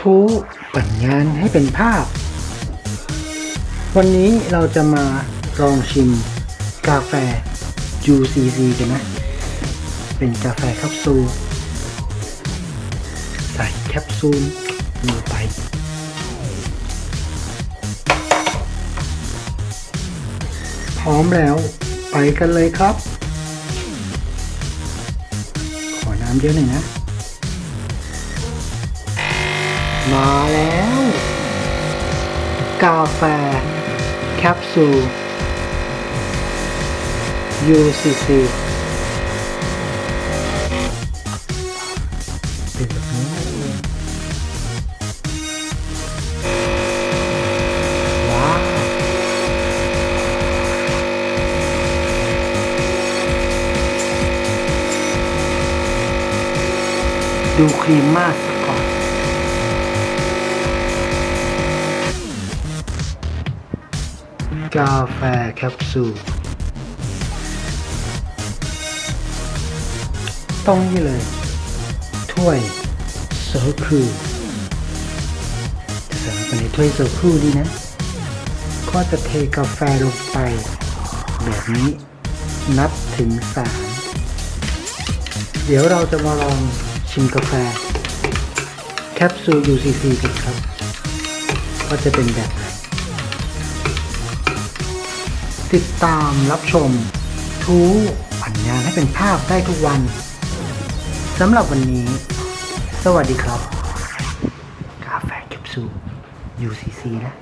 ทูปั่นงานให้เป็นภาพ วันนี้เราจะมาลองชิมกาแฟ UCC กันนะ เป็นกาแฟแคปซูล ใส่แคปซูลลงไป พร้อมแล้วไปกันเลยครับ ขอน้ำเยอะหน่อยนะ มาแล้ว กาแฟ แคปซูล UCC เป็นแบบนี้ว้าวดูครีมมาก กาแฟแคปซูลต้องนี่เลย ถ้วยโซคูจะใส่ลงไปในถ้วยโซคูนี่นะ ก็จะเทกาแฟลงไป แบบนี้นับถึงสามเดี๋ยวเราจะมาลองชิมกาแฟ แคปซูล UCC กันครับว่าจะเป็นแบบไหน ติดตามรับชม ทูผันงานให้เป็นภาพได้ทุกวันสำหรับวันนี้ สวัสดีครับ กาแฟเก็บสู UCC นะ